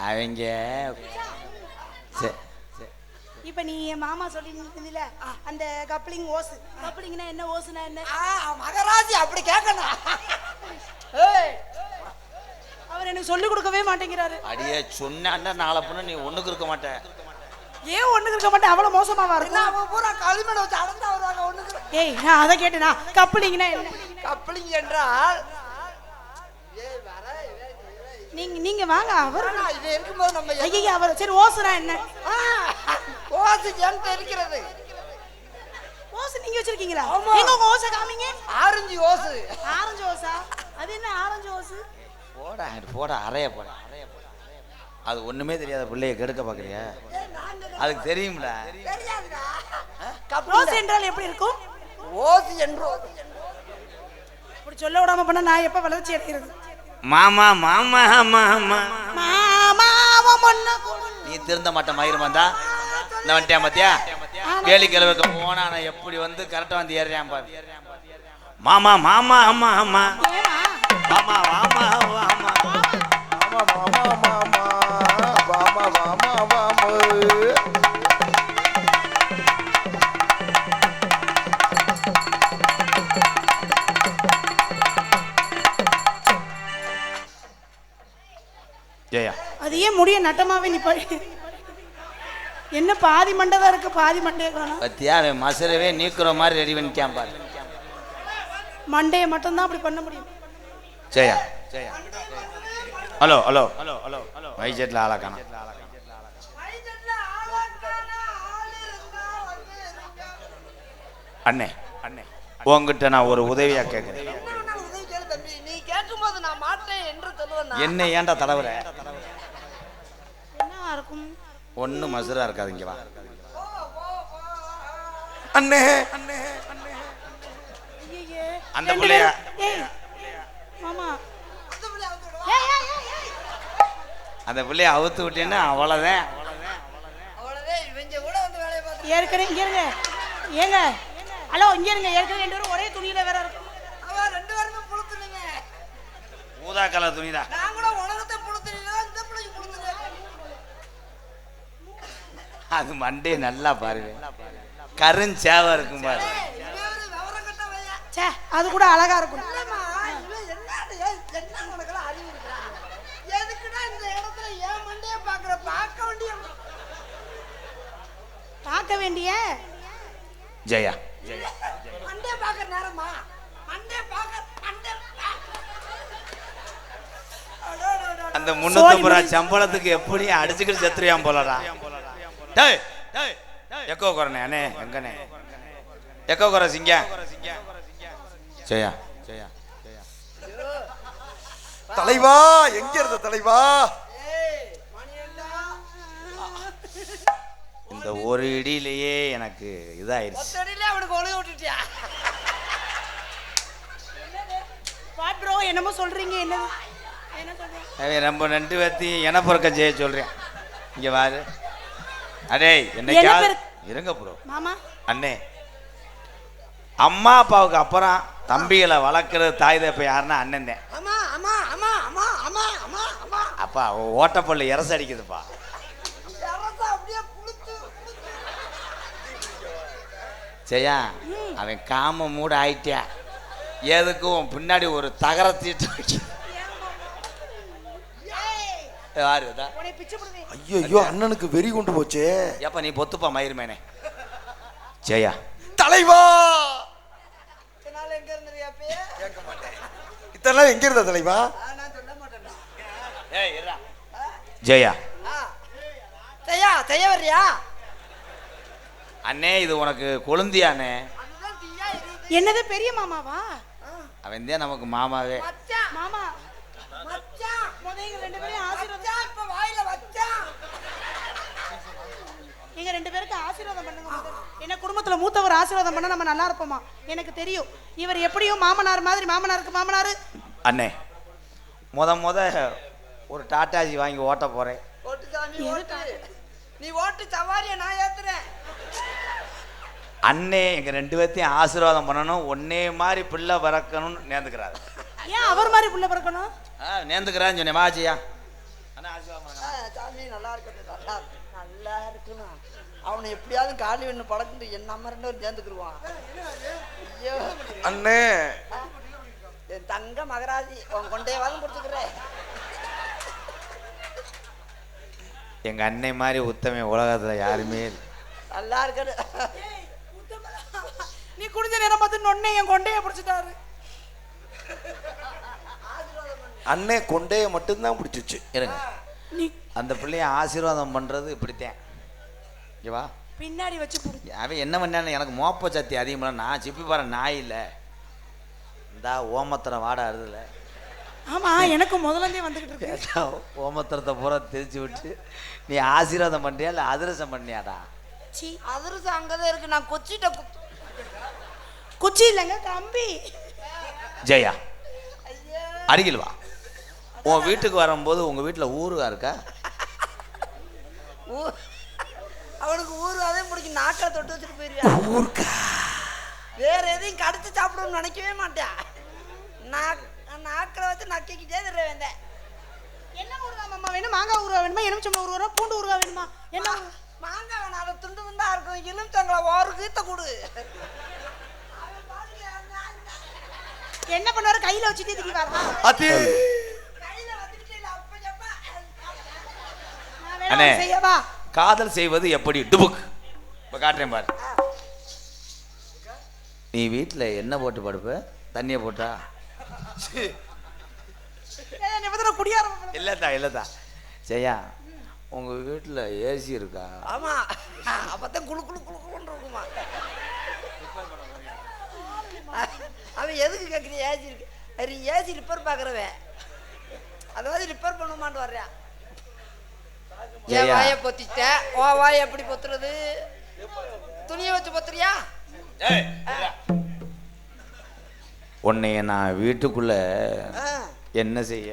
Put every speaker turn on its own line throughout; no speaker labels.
அவங்க
இப்ப நீ என் மாமா சொல்லி நிறுத்தில அந்த கப்ளிங் ஓசு. கப்ளிங்னா என்ன ஓசுனா என்ன?
ஆ, மகராஜி அப்படி கேட்கணும் ஏய்,
அவர் எனக்கு சொல்லி கொடுக்கவே மாட்டேங்கிறாரு.
அடியே சொன்னாண்டா நாளை பொண்ணு நீ ஒண்ணுக்கு இருக்க மாட்ட.
ஏன் ஒண்ணுக்கு இருக்க மாட்டேன்? அவ்வளவு மோசமாவா
என்ன
இருக்கும்
அவன் பூரா களிமண் வச்சு அடர்ந்தா வருவாங்க ஒண்ணுக்கு
ஏய் நான் அதை கேட்டேனா? கப்ளிங்னா என்ன?
கப்ளிங் என்றால் ஏய், வர, இவன், இவன்,
நீங்க நீங்க வாங்க அவர்.
இது இருக்கும்போது நம்ம எது-
ஐயா அவர் சரி ஓசுனா என்ன?
ஓசு என்கிட்ட இருக்கிறது.
ஓசு நீங்க வச்சிருக்கீங்களா. எங்க உங்க ஓசை காமிங்க.
ஆரஞ்சு ஓசு.
ஆரஞ்சு ஓசா? அது என்ன ஆரஞ்சு ஓசு?
போடா போடா அறைய போடா அறைய போடா. அது ஒண்ணுமே தெரியாத பிள்ளைய கெடுக்க பாக்குறியா? அதுக்கு தெரியும்ல.
கப்ளிங்
என்றால் எப்படி இருக்கும்?
ஓசு என்று.
இப்படி சொல்ல விடாம பண்ண நான் எப்ப வளர்ச்சி அடைகிறது?
மாமா மாமா மாமா. நீ திருந்த மாட்ட மயிர் வந்தா. இந்த வந்துட்டியா பாத்தியா? கேலி கிழவுக்கு போனா நான் எப்படி வந்து கரெக்டா வந்து ஏறியான் பாரு. மாமா மாமா அம்மா அம்மா மாமா மாமா மாமா.
ஏன் முடிய நட்டமாவே நிப்பாடி என்ன பாதி மண்டை தான் இருக்கு பாதி மண்டையை காணும்.
பத்தியா அவன் மசுரவே நீக்குற மாதிரி ரெடி பண்ணிட்டான் பாரு.
மண்டையை மட்டும்தான் அப்படி பண்ண முடியும்.
Jaya. Jaya. Hello hello hello hello hello வைஜெட்ல ஆளா காணோம். அண்ணே அண்ணே. உங்ககிட்ட நான் ஒரு உதவியா கேட்குறேன்
என்ன உதவி கேளு
இருக்கும்.
ஒன்றும் மசுரா இருக்காதுங்க வா.
அண்ணே. அண்ணே
அந்த பிள்ளைய?
மாமா.
அந்த பிள்ளைய அவுத்து விட்டேன்னா
அவ்வளோதான்
ஏற்கனவே இருங்க. ஏங்க. ஹலோ இங்கே இருங்க. ஏற்கனவே ரெண்டு பேரும் ஒரே துணியில வேற இருக்கும்
ஊதா கலர்
துணிதான்.
அது மண்டே நல்லா பாருங்க. கருஞ்சேவை இருக்கும் பாரு.
அது கூட அழகா இருக்கும்.
பார்க்க வேண்டிய
ஜெயா. அந்த முன்னூத்தி ஐம்பது சம்பளத்துக்கு எப்படி அடிச்சுக்கிட்டு செத்துறியாம் போலடா. டேய் டேய் எக்கோ குறனே அண்ணே எங்கண்ணே? எக்கோ குற சிங்க. ஜெயா. ஜெயா.
தலைவா எங்க இருந்த தலைவா?
இந்த ஒரு இடியிலேயே எனக்கு இதாயிருச்சு.
அவனுக்கு ஒழுக விட்டுட்டியா?
வாட் ப்ரோ என்னமோ சொல்றீங்க என்ன
ரொம்ப ரெண்டு பேர்த்தையும் இனப்பொருக்கம் செய்ய சொல்றேன். இங்க வாரு அடே
இனப்பெருக்க-
இருங்க ப்ரோ
மாமா.
அண்ணே அம்மா அப்பாவுக்கு அப்புறம் தம்பிகளை வளர்க்குறது தாய் தப்ப யாருன்னா அண்ணன் தான். அப்பா ஓட்டப்பள்ளி இறச அடிக்குதுப்பா. செய்யா அவன் காம மூட ஆயிட்டியா? எதுக்கும் பின்னாடி ஒரு தகர தீட்டு வைக்க? யாரு
அண்ணனுக்கு வெறி கொண்டு போச்சு.
எப்ப நீ பொத்துப்பா மயிர்மேனே. ஜெயா.
தலைவா!
இதெல்லாம் எங்க
இருந்த தலைவா?
ஜெயா.
ஜெயா ஜெய வர்றியா?
அண்ணே இது உனக்கு
கொழுந்தியாண்ணே.
என்னது பெரிய மாமாவா?
அவன் தான் நமக்கு மாமாவே.
மாமா.
மச்சான்.
முதல்ல ரெண்டு பேரும் எங்க ரெண்டு பேருக்கு ஆசீர்வாதம் பண்ணுங்க. என்ன குடும்பத்துல மூத்தவர் ஆசீர்வாதம் பண்ணா நம்ம நல்லா இருப்போமா? எனக்கு தெரியும். இவர் எப்படியும் மாமனார் மாதிரி மாமனாருக்கு மாமனாரு.
அண்ணே முத முத ஒரு டாட்டாஜி வாங்கி ஓட்ட போறேன்.
ஓட்டு சாமி ஓட்டு. நீ ஓட்டு சவாரிய நான் ஏத்துறேன்.
அண்ணே எங்க ரெண்டு பேர்த்தையும் ஆசீர்வாதம் பண்ணணும். ஒன்னே மாதிரி பிள்ளை பிறக்கணும்னு நேர்ந்துக்கிறாரு.
ஏன் அவர் மாதிரி புள்ள பிறக்கணும்?
ஆ நேர்ந்துக்கிறான்னு சொன்னேன் வாஜியா அண்ணா ஆசீர்வாதம்
நல்லா இருக்கட்டும் நல்லா இருக்கு. நல்லா இருக்கணும் அவனை எப்படியாவது காலி ஒன்று பழக்கிட்டு என் நம்ம ரெண்டு பேரும் சேர்ந்துக்கிருவான். ஐயோ.
அண்ணே.
என் தங்க மகராஜி உன் கொண்டையவாதும் கொடுத்துக்கிறேன்.
எங்க அன்னை மாதிரி உத்தமை உலகத்துல யாருமே இல்ல.
நல்லா இருக்கட்டும்
நீ குடிஞ்ச நேரம் பார்த்து நொன்னை என் கொண்டைய பிடிச்சிட்டாரு.
அண்ணே கொண்டைய மட்டும்தான் பிடிச்சிச்சு.
இருங்க.
நீ
அந்த பிள்ளைய ஆசீர்வாதம் பண்றது இப்படித்தான். இங்க வா.
பின்னாடி வச்சு
அவன் என்ன பண்ணான்னு எனக்கு மோப்ப சக்தி அதிகமாக நான் சிப்பி பாரு நாய் இல்லை. இந்தா ஓமத்திரம் வாட அறுதுல.
ஆமா எனக்கு முதல்ல இருந்தே வந்துகிட்டு இருக்கு.
கேட்டா ஓமத்திரத்தை பூரா தெரிச்சு விட்டு நீ ஆசீர்வாதம் பண்ணியா இல்லை அதிரசம் பண்ணியாடா?
சீ
அதிரசம் அங்கதான் இருக்கு. நான் கொச்சிட்ட
குச்சி இல்லைங்க கம்பி.
ஜெயா அருகில் வா. உன் வீட்டுக்கு வரும்போது உங்கள் வீட்டில் ஊருகா இருக்கா?
ஊ- அவனுக்கு ஊர் அதே முடிக்கும் நாக்கில் தொட்டு வச்சுட்டு போயிருவேன்
ஊருக்கா.
வேற எதையும் கடிச்சு சாப்பிடணும்னு நினைக்கவே மாட்டேன். நாக் நாக்கில் வச்சு நக்கிக்கிட்டே தர வேந்தேன்
என்ன ஊறுகாய் மாமா வேணும்? மாங்காய் ஊறுகாய் வேணுமா? எலுமிச்சம்பழம் ஊறுகாய்? பூண்டு ஊறுகாய் வேணுமா? என்ன?
மாங்காய் வேணாம். அதை துண்டு துண்டா இருக்கும். எலுமிச்சங்களை ஒரு கீத்த கொடு.
என்ன பண்ணுவாரு? கையில வச்சுட்டே திரிவாரா?
அது
கையில வந்துட்டு இல்ல, அப்ப?
நான் வேணா செய்யவா?
காதல் செய்வது எப்படி? டுபுக். இப்போ காட்டுறேன் பாரு. நீ வீட்டில் என்ன போட்டு படுப்ப? தண்ணியை போட்டா? இல்லைதா இல்லைதா சரியா? உங்கள் வீட்டில் ஏசி இருக்கா?
ஆமா. அப்பதான் குளு குளு குளு குளுன்னு இருக்குமா. அவன் எதுக்கு கேட்குறீ ஏசி இருக்கு. ஏசி ரிப்பேர் பார்க்குறவன் அதாவது ரிப்பேர் பண்ணுமான்னு வர்றேன். என். வாயை பொத்திட்டேன் ஓ வாயை எப்படி பொத்துறது? துணியை வச்சு பொத்துறியா?
உன்னைய நான் வீட்டுக்குள்ள. என்ன செய்ய?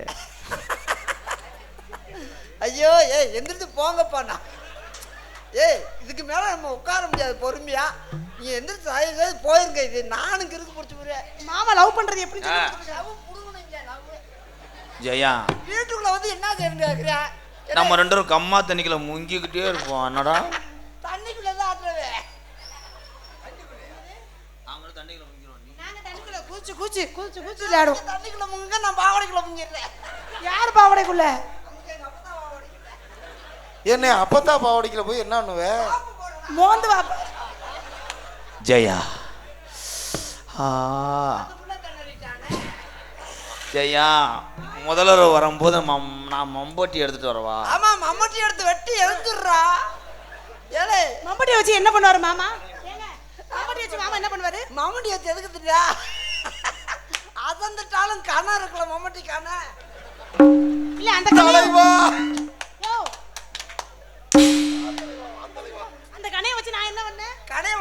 ஐயோ ஏய் எந்திரிச்சு போங்கப்பா நான். ஏய் இதுக்கு மேல நம்ம உட்கார முடியாது பொறுமையா. நீ எந்திரிச்சு செய்து போயிருங்க இது. நானும் கிறுக்கு பிடிச்சி போறேன்
மாமா லவ் பண்றது எப்படி
ஜெயா.
வீட்டுக்குள்ள வந்து என்ன செய்யணும் கேட்குறியா
நம்ம ரெண்டு பேரும் கம்மா தண்ணிக்குள்ள முங்கிக்கிட்டே இருப்போம். என்னடா?
தண்ணிக்குள்ள தான் ஆட்டுறவே
நாங்க தண்ணிக்குள்ள கூச்சு கூச்சு கூச்சு கூச்சு விளையாடுவோம்.
தண்ணிக்குள்ள முங்க நான் பாவடைக்குள்ள முங்கிடுறேன்.
யார் பாவடைக்குள்ள?
என்ன அப்பத்தா பாவடிக்கல போய் என்ன பண்ணுவ?
மோந்து வா.
ஜெயா. ஆ. ஜெயா முதல்வர் வரும்போது மம் நான் மம்போட்டி எடுத்துட்டு வரவா?
ஆமா மம்மட்டி எடுத்து வெட்டி எடுத்துடுறா. ஏலே
மம்பட்டியை வச்சு என்ன பண்ணுவாரு மாமா? ஏங்க மம்பட்டி வச்சு மாமா என்ன பண்ணுவாரு?
மம்மட்டி எடுத்து எதுக்கு திட்டா அதந்துட்டாலும் கணம் இருக்குல்ல மம்மட்டி கணம்
இல்ல அந்த கணைய
தலைவா.
அந்த கணைய வச்சு நான் என்ன பண்ணேன்?
கடையை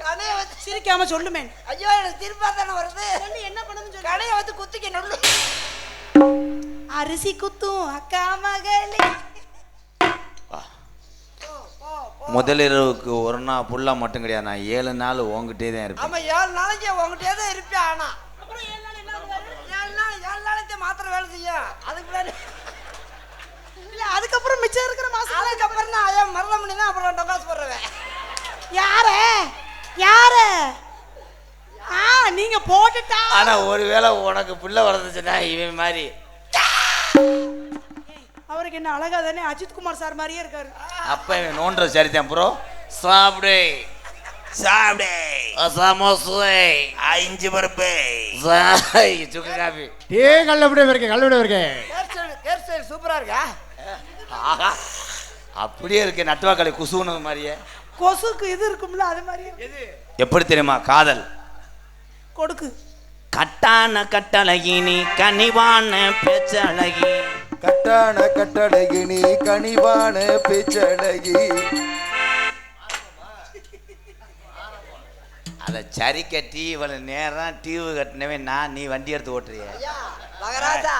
கடையை வச்சு
சிரிக்காம சொல்லுமே.
ஐயோ எனக்கு திருப்பா தானே வருது.
சொல்லு என்ன பண்ணணும்னு சொல்லு.
கடையை வச்சு குத்திக்க நொல்லு
அரிசி குத்தும் அக்கா மகளே.
முதலிரவுக்கு ஒரு நாள் புல்லா மட்டும் கிடையாது. நான் ஏழு நாள் உங்ககிட்டே தான் இருப்பேன்.
ஆமா ஏழு நாளைக்கு உங்ககிட்டயே தான் இருப்பேன் ஆனா.
அப்புறம் ஏழு நாள் என்ன?
ஏழு நாள் ஏழு நாளைக்கு மாத்திரை வேலை செய்யும். அதுக்கு
இல்ல அதுக்கப்புறம் மிச்சம் இருக்கிற மாசம்
அதுக்கப்புறம் நான் ஐயா மரணம் தான் அப்புறம் ரெண்டு காசு போடுறேன்
யாரு யாரு ஆ நீங்க போட்டுட்டா
ஆனா ஒருவேளை உனக்கு புள்ள வளர்ந்துச்சுன்னா இவன் மாதிரி.
அவருக்கு என்ன அழகா தானே? அஜித் குமார் சார் மாதிரியே இருக்காரு.
அப்ப இவன் நோன்ற சரிதான் ப்ரோ சாப்பிடு. சாப்பிடு. சமோசை. அஞ்சு பருப்பு. சுக்கு காபி.
ஏ கல்லப்படி இருக்கு கல்லப்படி இருக்கு
ஹேர் ஸ்டைல் சூப்பரா இருக்கா?
ஆஹா. அப்படியே இருக்கு நட்டுவாக்களை குசுனது மாதிரியே.
கொசுக்கு இது இருக்கும்ல அது மாதிரியே
எப்படி தெரியுமா? காதல்.
கொடுக்கு.
கட்டான கட்டழகி நீ கனிவான பேச்சழகி.
கட்டான கட்டழகி நீ கனிவான பேச்சழகி.
அதை சரி கட்டி இவ்வளவு நேரம் டிவி கட்டினவே நான் நீ வண்டி எடுத்து ஓட்டுறிய.
ஐயா மகராஜா.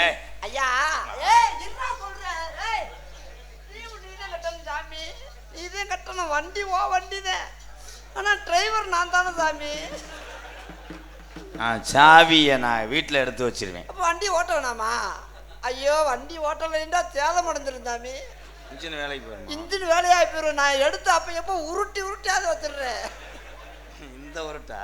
ஏய்.
ஐயா. ஏய் என்ன சொல்ற? ஏய் நீ நீதான் கட்டணும் சாமி. நீதான் கட்டணும். வண்டி ஓ வண்டி தான் ஆனா டிரைவர் நான் தானே சாமி.
சாவியை நான் வீட்டில் எடுத்து வச்சிருவேன்.
அப்ப வண்டி ஓட்ட வேணாமா ஐயோ வண்டி ஓட்ட வேண்டா சேதம் அடைஞ்சிருந்தாமி
இன்ஜின் வேலைக்கு போயிருமா
இன்ஜின் வேலையாகி போயிடும் நான் எடுத்து அப்ப எப்போ உருட்டி உருட்டி அதை வச்சிடுறேன்.
இந்த உருட்டா?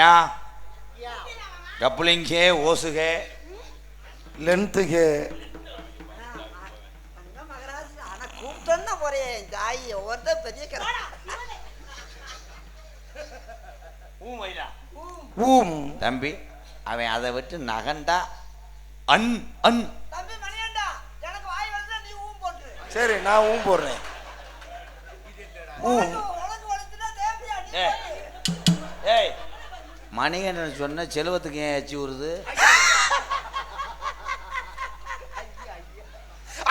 क्या कपलिंग है ओस है
லென்த்துக்கு
தங்க மகராஜ் ஆனா கூப்பிட்டோன்னா போறேன் ஜாய் ஒவ்வொருத்தர் பெரிய கரை
ஊம்
தம்பி அவன் அதை விட்டு நகண்டா அன் அன்
தம்பி மணியண்டா எனக்கு வாய் வந்து நீ ஊம் போட்டுரு
சரி நான் ஊம் போடுறேன் ஊம்
மணிகண்டன் சொன்ன செல்வத்துக்கு ஏன் எச்சி வருது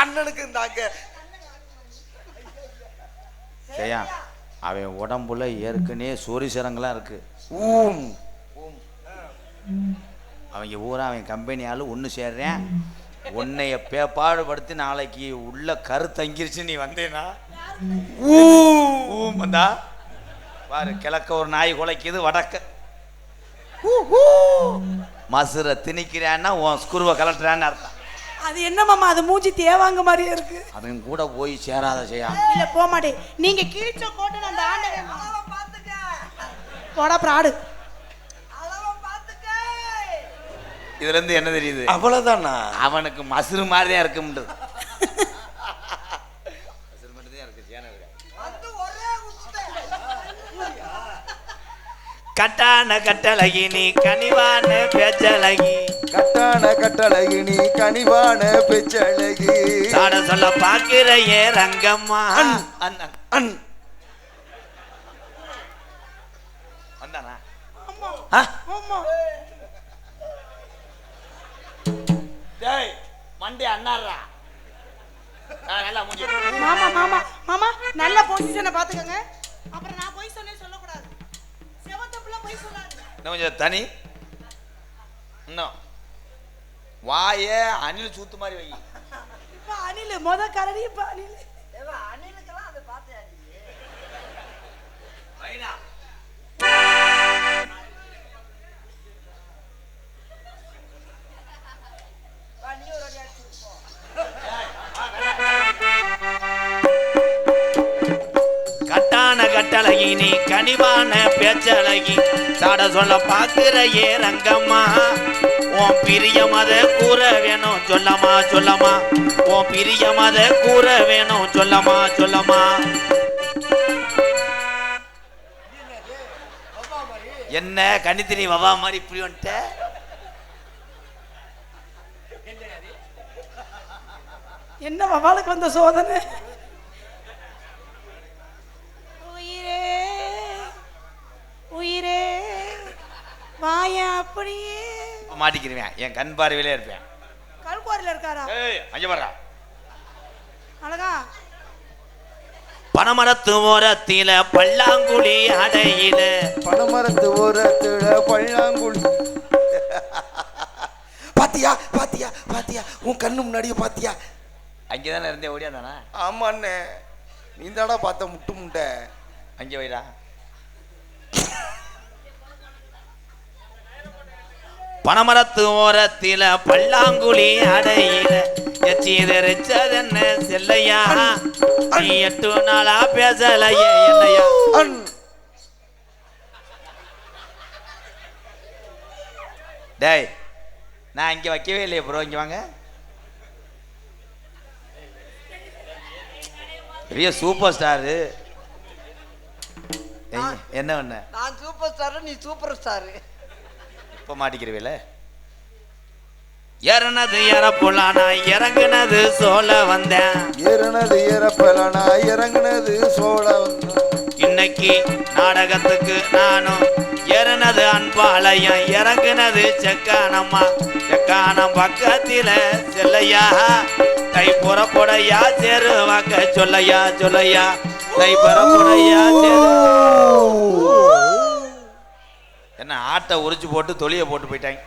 அண்ணனுக்கு இருந்தாங்க
சரியா அவன் உடம்புல ஏற்கனவே சொரிசரங்களாம் இருக்கு.
ஊம்.
அவங்க ஊரா அவன் கம்பெனி ஆளு ஒன்று சேர்றேன். உன்னைய பேப்பாடுபடுத்தி நாளைக்கு உள்ள கரு தங்கிருச்சு நீ வந்தேனா? ஊம் வந்தா? பாரு கிழக்க ஒரு நாய் குலைக்குது வடக்க. மசுரை திணிக்கிறான்னா உன் ஸ்குருவை கலட்டுறான்னு அர்த்தம்.
அது என்ன மாமா அது மூஞ்சி தேவாங்க மாதிரியே இருக்கு.
அவன் கூட போய் சேராத செய்யா
இல்ல போக மாட்டேன். நீங்க கிழிச்ச கோட்டை அந்த ஆண்டவன்
அளவை பார்த்துக்க
போடா பிராடு
இதுல இருந்து என்ன தெரியுது?
அவ்வளவுதானா?
அவனுக்கு மசுறு மாதிரி தான் இருக்கும்ன்றது
வந்து ஒரே உச்சத்தை
கட்டான கட்டழகி நீ கனிவான பேச்சழகி.
கட்டான கட்டழகி நீ கனிவான பெச்சழகி.
சாட சொல்ல பாக்குற ஏ ரங்கம்மா. அண்ணன்
அன்
வந்தானா? டேய் மண்டே அண்ணாடுறா நல்லா மூஞ்சி
மாமா மாமா மாமா நல்ல பொசிஷனை பாத்துக்கோங்க. அப்புறம் நான் போய் சொன்னேன்
இன்னும் கொஞ்சம் தனி. இன்னும். வாய அணில் சூத்து மாதிரி வை.
இப்ப அணில் முத கரடி இப்ப அணில்.
அணிலுக்கெல்லாம் அதை பார்த்தியா நீ?
வைனா
வா, நீ ஒரு அடி அடிச்சுட்டு போ.
கட்டான கட்டழகி நீ கனிவான பேச்சழகி. சாட சொல்ல பாக்குறையே ரங்கம்மா. உன் பிரியம் அத கூற வேணும் சொல்லமா சொல்லமா. உன் பிரியம் அத கூற வேணும் சொல்லமா சொல்லமா. என்ன கணித்தினி வவா மாதிரி இப்படி வந்துட்ட?
என்ன வவாலுக்கு வந்த சோதனை உயிரே உயிரே வாயா அப்படியே.
மாட்டிக்கிருவேன். என் கண் பார்வையிலே இருப்பேன்.
கல்குவாரில இருக்காரா?
ஏய் அங்க வர்றா
அழகா.
பனமரத்து ஓரத்தில பல்லாங்குழி அடையில.
பனமரத்து ஓரத்துல பல்லாங்குழி. பாத்தியா பாத்தியா பாத்தியா? உன் கண்ணு முன்னாடியே பாத்தியா?
அங்கேதானே இருந்தே ஓடியாந்தானா?
ஆமா அண்ணே நீ தாடா பார்த்த முட்டு முட்டை.
அங்கே வைடா. பனமரத்து ஓரத்தில பல்லாங்குழி அடையில. எச்சி தெரிச்சதென்ன செல்லையா? நீ எட்டு நாளா பேசலையே என்னையா? டேய் நான் இங்க வைக்கவே இல்லையே ப்ரோ இங்க வாங்க. பெரிய சூப்பர் ஸ்டாரு. என்ன பண்ண
நான் சூப்பர் ஸ்டார் நீ சூப்பர் ஸ்டார்.
இப்ப மாட்டிக்கிறவில இறனது இறப்புலானா இறங்குனது சோல வந்தேன்.
ஏறினது ஏறப்பலனா இறங்குனது சோழ வந்தான்.
இன்னைக்கு நாடகத்துக்கு நானும் இறனது அன்பாலயம் இறங்குனது செக்கானம்மா. செக்கானம் பக்கத்தில செல்லையா தை புறப்படையா சேரு வாக்க சொல்லையா சொல்லையா. தை புறப்படையா சேரு என்ன ஆட்டை உரிச்சு போட்டு தொலிய போட்டு போயிட்டாங்க.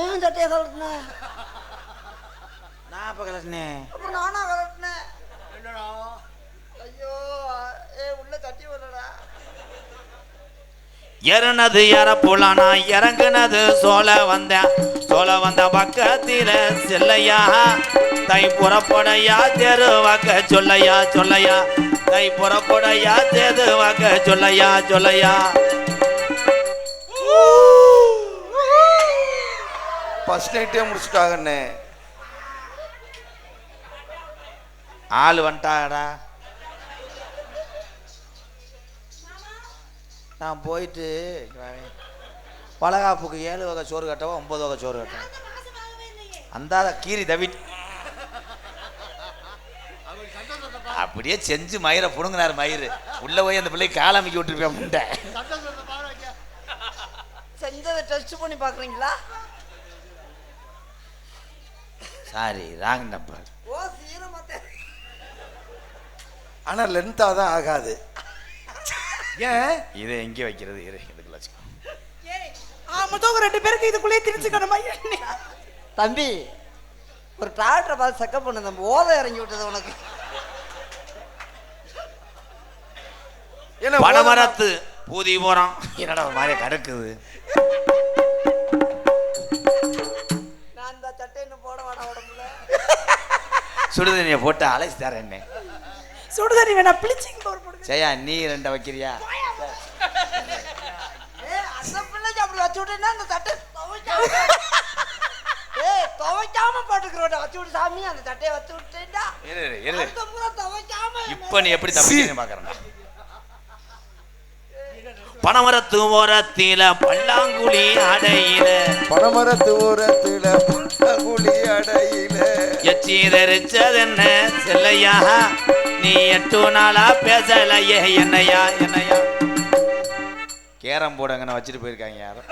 ஏன் சட்டையை கலட்டின
நான் அப்ப கலட்டினேன்
அப்புறம் நானா கலட்டினேன் ஐயோ ஏ உள்ள தட்டி விடுறா
ஏறுனது ஏற போலானா இறங்குனது சோல வந்தேன் சோல வந்த பக்கத்தில செல்லையா? தை புறப்படையா தெரு வாக்க சொல்லையா சொல்லையா? தை புறப்படையா தேது வாக்க சொல்லையா? சொல்லையா
ஃபர்ஸ்ட் நைட்டே முடிச்சுட்டாங்கண்ணே.
ஆள் வந்துட்டாடா நான் போயிட்டு வளகாப்புக்கு ஏழு வகை சோறு கட்டவா ஒன்பது வகை சோறு கட்டவா அந்த கீரி தவிட். அப்படியே செஞ்சு மயிரை புடுங்கினார் மயிறு உள்ள போய் அந்த பிள்ளை காலமிக்கி விட்டுருப்பேன் முண்டை.
செஞ்சதை டெஸ்ட் பண்ணி பார்க்குறீங்களா?
சாரி ராங் நம்பர்
ஓ சீரமத்தை
ஆனா லென்த்தா தான் ஆகாது. ஏன்?
இதை எங்கே வைக்கிறது? இரு இதுக்குள்ள வச்சுக்கோ.
ஆ மொத்தம் ரெண்டு பேருக்கு இதுக்குள்ளேயே திரிச்சுக்கணுமா
தம்பி ஒரு டிராக்டரை பார்த்து செக்கப் பண்ணு நம்ம ஓதை இறங்கி விட்டது உனக்கு.
ஏன்னா
பனமரத்து பூதி போறான். என்னடா ஒரு மாதிரி கடுக்குது.
நான் இந்த சட்டை இன்னும் போட வேணாம் உடம்புல.
சுடுதண்ணியை போட்டு அழைச்சி தரேன் என்ன
சுடுதண்ணி வேணா பிளிச்சிங் பவுடர் போடுங்க.
ஜெயா நீ ரெண்டை வைக்கிறியா?
ஏ அந்த பிள்ளைக்கு அப்படி வச்சு விட்டேன்னா அந்த சட்டை துவைக்காம ஏய் துவைக்காம போட்டுக்கிறோட வச்சு விட்டு சாமி அந்த சட்டையை வச்சு விட்டேன்டா.
இரு
துவைக்காம
இப்ப நீ எப்படி தப்பிக்கிறேன்னு பாக்குறேன் பனமரத்து ஓரத்தில பல்லாங்குழி அடையில.
பனமரத்து ஓரத்துல புள்ளகுழி அடையில.
எச்சி தரிச்சதென்ன? செல்லையா? நீ எட்டு நாளா பேசலையே என்னையா என்னையா? கேரம் போர்டு அங்கே வச்சுட்டு போயிருக்காங்க யாரும்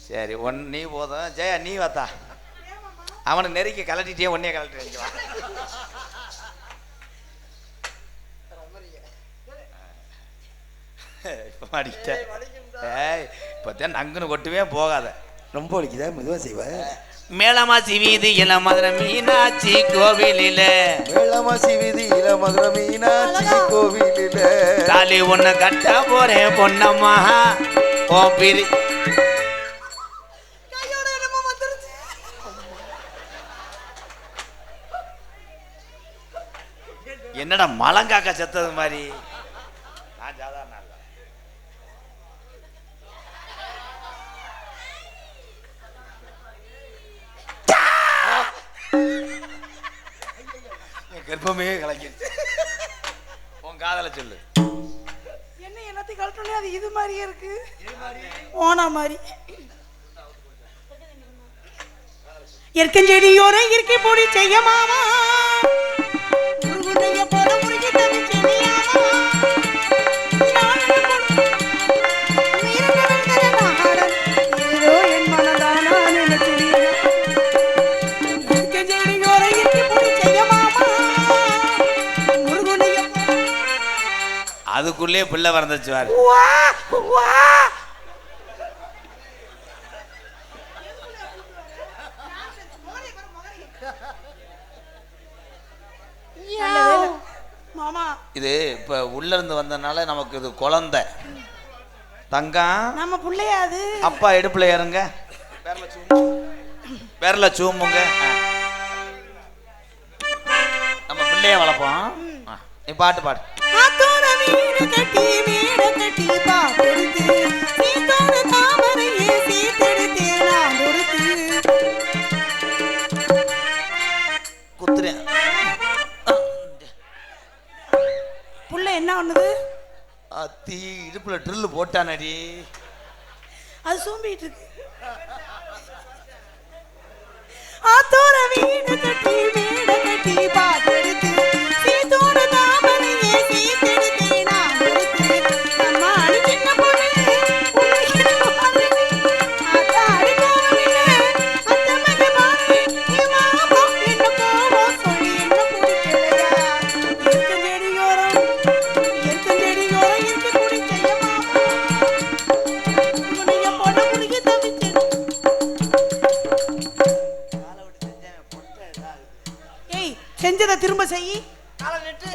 சரி ஒன் நீ போதும் ஜெயா நீ வாத்தா. அவனுக்கு நெருக்கி கலட்டிட்டே ஒன்னே கலட்டி வைக்கலாம் இப்போ மாட்டிக்கிட்டேன் ஏய் இப்போத்தான் நங்குன்னு கொட்டுவே போகாத.
ரொம்ப வலிக்குதா மெதுவா செய்வ.
மேலமாசி வீதியில மதுரை மீனாட்சி கோவிலில.
வேளமாசி வீதியில மதுரை மீனாட்சி கோவிலில.
தாலி ஒண்ணு கட்ட போறேன் பொன்னம்மா. ஓ பிரி. என்னடா மலங்காக்க செத்தது மாதிரி? கர்ப்பமே கலைக்கிறது உன் காதல சொல்லு.
என்ன என்னத்தையும் கழட்டோலே அது இது மாதிரியே இருக்கு. ஓனா மாதிரி. எற்கஞ்செடியோர இயற்கை பொடி செய்ய மாமா.
அதுக்குள்ளே பிள்ளை பிறந்துச்சு வாரு
வா. வா மாமா.
இது இப்ப உள்ள இருந்து வந்தனால நமக்கு இது குழந்தை. தங்கம்
நம்ம புள்ளையா அது?
அப்பா இடுப்புல ஏறுங்க. விரல சூமுங்க. நம்ம பிள்ளைய வளர்ப்போம். நீ பாட்டு பாடு. அத்தி இடுப்புல ட்ரில்லு போட்டானடி.
அது சூம்பிட்டு இருக்கு. ஆத்தோட வீடு கட்டி வீடு கட்டி ஏய் செஞ்சதை திரும்ப செய்.
நெட்டு.